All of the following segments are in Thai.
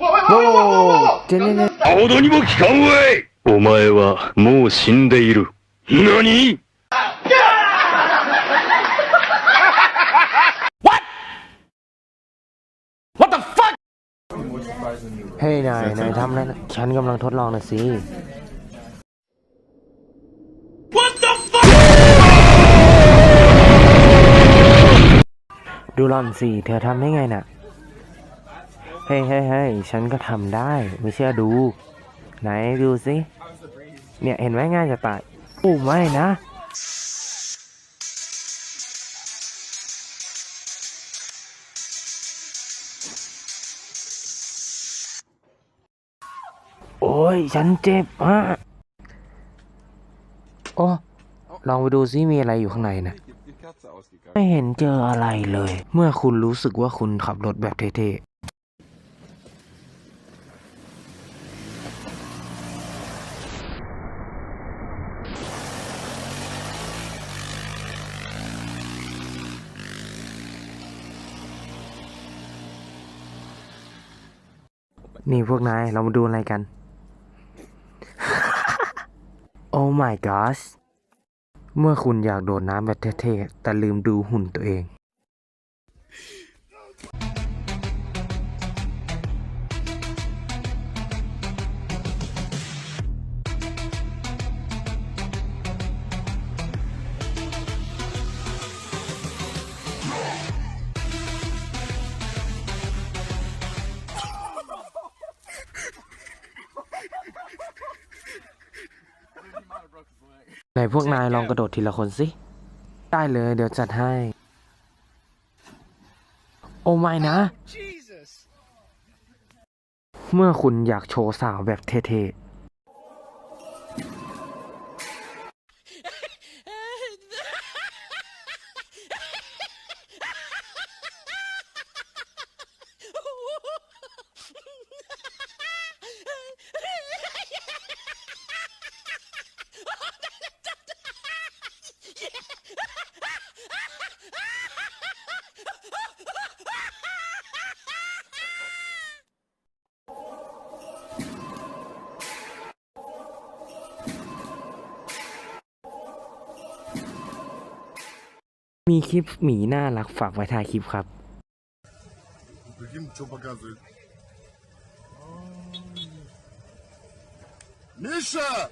โอ้เจนเนี่ย ほどにも効かんわいお前はもう死んでいる。何 เฮ้ยนายนายทำอะไรนะฉันกำลังทดลองนะสิ ดูหล่อนสิ เธอทำได้ไงน่ะ เฮ้ยเฮ้ยเฮ้ยฉันก็ทำได้ ไม่เชื่อดู ไหนดูสิเนี่ยเห็นไหมง่ายจะตายโอ้ไม่นะโอ้ย ฉันเจ็บมากโอ้ลองไปดูซิมีอะไรอยู่ข้างในนะ Die Katze ausgegangen. ไม่เห็นเจออะไรเลย เมื่อคุณรู้สึกว่าคุณขับรถแบบเท่ นี่พวกนาย เรามาดูอะไรกัน โอ้ my gosh เมื่อคุณอยากโดดน้ำแบบเท่ๆ แต่ลืมดูหุ่นตัวเอง ไหนพวกนายลองกระโดดทีละคนสิ ได้เลยเดี๋ยวจัดให้ โอ้ไม่นะ เมื่อคุณอยากโชว์สาวแบบเท่ๆ มีคลิปหมีน่ารักฝากไว้ท้ายคลิปครับ Прикинь, что показывает. Миша!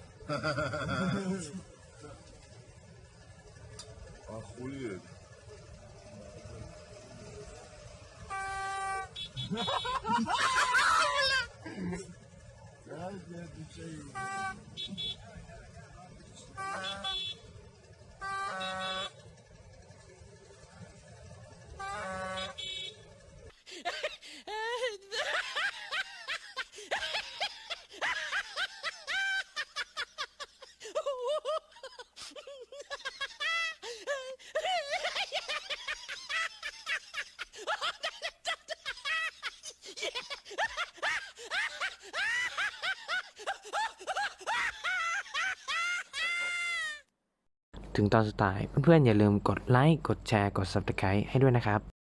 Охуеть. Yeah! ถึงตอนสุดท้าย เพื่อนๆ อย่าลืมกดไลค์ กดแชร์ กด subscribe ให้ด้วยนะครับ